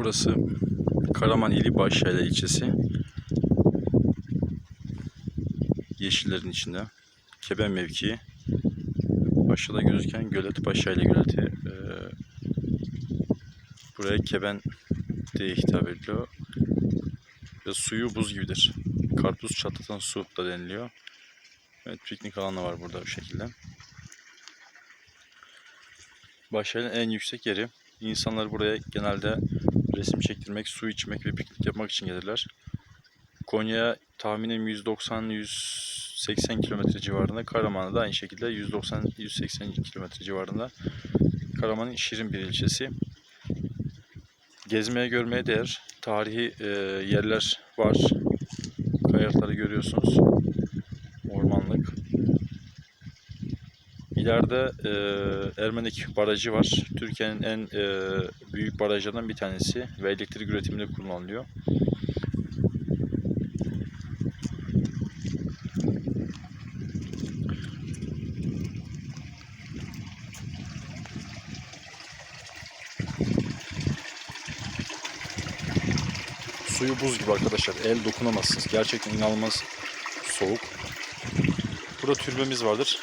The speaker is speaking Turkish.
Burası Karaman ili Başyayla ilçesi. Yeşillerin içinde. Keben mevkii. Aşağıda gözüken gölet Başyayla göleti. Ee, buraya Keben diye hitap ediliyor. Ve suyu buz gibidir. Karpuz çatlatan su da deniliyor. Evet piknik alanı var burada bu şekilde. Başyaylı'nın en yüksek yeri. İnsanlar buraya genelde resim çektirmek, su içmek ve piknik yapmak için gelirler. Konya'ya tahminim 190-180 kilometre civarında. Karaman'a da aynı şekilde 190-180 kilometre civarında. Karaman'ın şirin bir ilçesi. Gezmeye görmeye değer. Tarihi e, yerler var. Kayalıkları görüyorsunuz. İleride e, Ermenik Barajı var. Türkiye'nin en e, büyük barajlarından bir tanesi ve elektrik üretiminde kullanılıyor. Suyu buz gibi arkadaşlar. El dokunamazsınız. Gerçekten inanılmaz soğuk. Burada türbemiz vardır.